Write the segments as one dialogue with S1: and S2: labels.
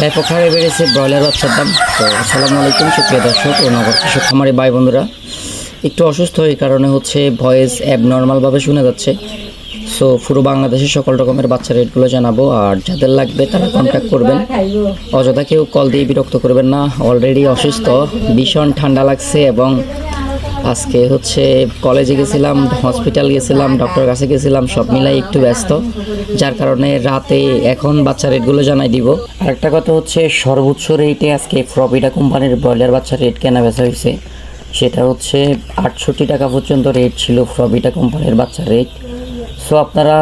S1: ব্যাপক হারে বেড়েছে ব্রয়লার বাচ্চার দাম। তো আসসালামু আলাইকুম, সুপ্রিয় দর্শক ও নগর কৃষক, খামারি ভাই বন্ধুরা একটু অসুস্থ এই কারণে হচ্ছে ভয়েস অ্যাব নর্মালভাবে শুনে যাচ্ছে। সো পুরো বাংলাদেশের সকল রকমের বাচ্চা রেটগুলো জানাব, আর যাদের লাগবে তারা কন্ট্যাক্ট করবেন। অযথা কেউ কল দিয়ে বিরক্ত করবেন না অলরেডি অসুস্থ, ভীষণ ঠান্ডা লাগছে এবং আজকে হচ্ছে কলেজে গেছিলাম হসপিটাল গেছিলাম ডক্টর কাছে গেছিলাম, সব মিলাই একটু ব্যস্ত। যার কারণে রাতে এখন বাচ্চা রেটগুলো জানাই দিব। আরেকটা কথা হচ্ছে, সর্বোচ্চ রেটে আজকে প্রপিটা কোম্পানির ব্রয়লার বাচ্চা রেট কেনা বেচা হয়েছে। সেটা হচ্ছে আটষট্টি টাকা পর্যন্ত রেট ছিল প্রপিটা কোম্পানির বাচ্চার রেট সো আপনারা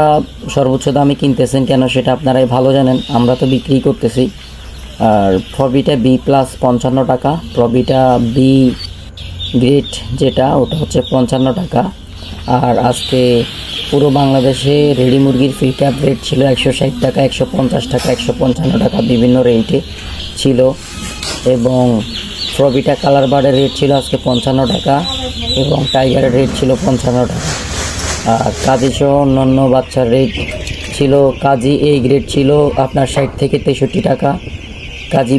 S1: সর্বোচ্চ দামে কিনতেছেন কেন সেটা আপনারাই ভালো জানেন। আমরা তো বিক্রি করতেছি। আর প্রবিটা বি প্লাস পঞ্চান্ন টাকা প্রবিটা বি গ্রেড যেটা, ওটা হচ্ছে পঞ্চান্ন টাকা। আর আজকে পুরো বাংলাদেশে রেডি মুরগির ফ্রি ক্যাপ রেট ছিল একশো ষাট টাকা, একশো পঞ্চাশ টাকা, একশো পঞ্চান্ন টাকা বিভিন্ন রেটে ছিল। এবং প্রবিটা কালার বার্ডের রেট ছিল আজকে পঞ্চান্ন টাকা এবং টাইগারের রেট ছিল পঞ্চান্ন টাকা। আর কাজী সহ অন্যান্য বাচ্চার রেট ছিল, কাজী এই গ্রেড ছিল আপনার ষাট থেকে তেষট্টি টাকা, কাজী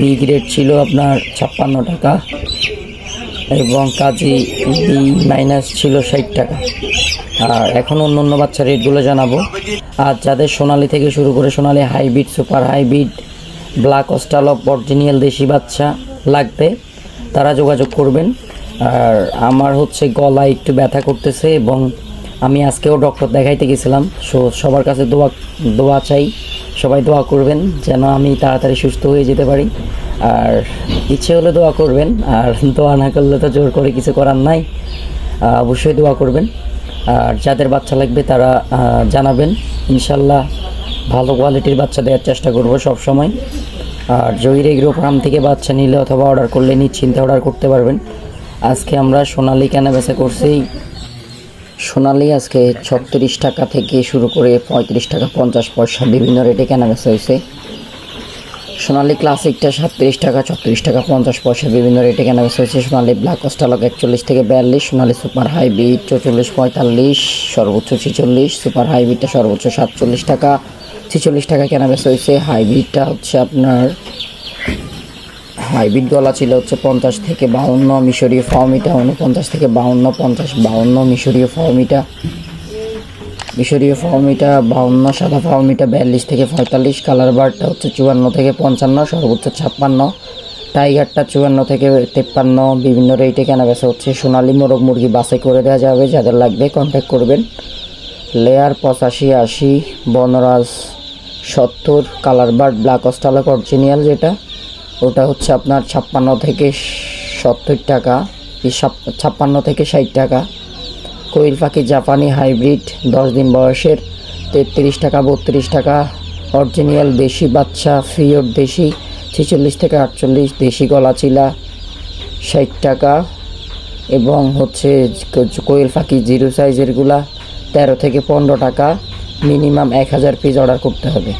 S1: বি গ্রেড ছিল আপনার ছাপ্পান্ন টাকা। এবং কাজী বি মাইনাস ছিল ষাট টাকা। আর এখন অন্য অন্য বাচ্চার রেটগুলো জানাব। আর যাদের সোনালি থেকে শুরু করে Sonali hybrid, super hybrid, black Australorp original দেশি বাচ্চা লাগবে, তারা যোগাযোগ করবেন। আর আমার হচ্ছে গলা একটু ব্যথা করতেছে এবং আমি আজকেও ডক্টর দেখাইতে গেছিলাম। সো সবার কাছে দোয়া দোয়া চাই, সবাই দোয়া করবেন যেন আমি তাড়াতাড়ি সুস্থ হয়ে যেতে পারি। আর ইচ্ছে হলে দোয়া করবেন, আর দোয়া না করলে তো জোর করে কিছু করার নাই। অবশ্যই দোয়া করবেন। আর যাদের বাচ্চা লাগবে তারা জানাবেন। ইনশাল্লাহ ভালো কোয়ালিটির বাচ্চা দেওয়ার চেষ্টা করব সব সময় আর জহির এগ্রো ফার্ম থেকে বাচ্চা নিলে অথবা অর্ডার করলে নিশ্চিন্তে অর্ডার করতে পারবেন। আজকে আমরা সোনালি কেনা বেচা করছি। সোনালি আজকে ছত্রিশ টাকা থেকে শুরু করে পঁয়ত্রিশ টাকা পঞ্চাশ পয়সা বিভিন্ন রেটে কেনা বেচা হয়েছে। সোনালি ক্লাসিকটা সাতত্রিশ টাকা, ছত্রিশ টাকা, পঞ্চাশ পয়সা, বিভিন্ন রেটে কেনা হয়েছে। সোনালি ব্ল্যাক অস্টালক একচল্লিশ থেকে বিয়াল্লিশ, সোনালি সুপার হাইব্রিড চৌচল্লিশ, পঁয়তাল্লিশ, সর্বোচ্চ ছিচল্লিশ, সুপার হাইব্রিডটা সর্বোচ্চ সাতচল্লিশ টাকা, ছিচল্লিশ টাকা কেনা হয়েছে। হাইব্রিডটা হচ্ছে আপনার, হাইব্রিড গলা ছিল হচ্ছে পঞ্চাশ থেকে বাউন্ন, মিশরীয় ফার্মিটা উনপঞ্চাশ থেকে বাউন্ন, পঞ্চাশ বাউন্ন, মিশরীয় ফার্মিটা। মিশরীয় ফার্মিটা বাউন্ন, সাদা ফার্মিটা বিয়াল্লিশ থেকে পঁয়তাল্লিশ কালার বারটা হচ্ছে চুয়ান্ন থেকে পঞ্চান্ন, সর্বোচ্চ ছাপ্পান্ন টাইগারটা চুয়ান্ন থেকে তেপ্পান্ন, বিভিন্ন রেটে কেনা বেচা হচ্ছে। সোনালি মোরগ মুরগি বাসে করে দেওয়া যাবে, যাদের লাগবে কন্ট্যাক্ট করবেন। লেয়ার পঁচাশি, আশি, বনরাজ সত্তর colour bird black Australorp original যেটা, ওটা হচ্ছে আপনার ছাপ্পান্ন থেকে সত্তর টাকা ছাপ্পান্ন থেকে ষাট টাকা। কোয়েল পাখি জাপানি হাইব্রিড, দশ দিন বয়সের, তেত্রিশ টাকা, বত্রিশ টাকা, অরিজিনাল দেশি বাচ্চা, ফিওর দেশি, ছেচল্লিশ থেকে আটচল্লিশ, দেশি গলা চিলা, ষাট টাকা, এবং হচ্ছে কোয়েল পাখি জিরো সাইজেরগুলা তেরো থেকে পনেরো টাকা, মিনিমাম এক হাজার পিস অর্ডার করতে হবে।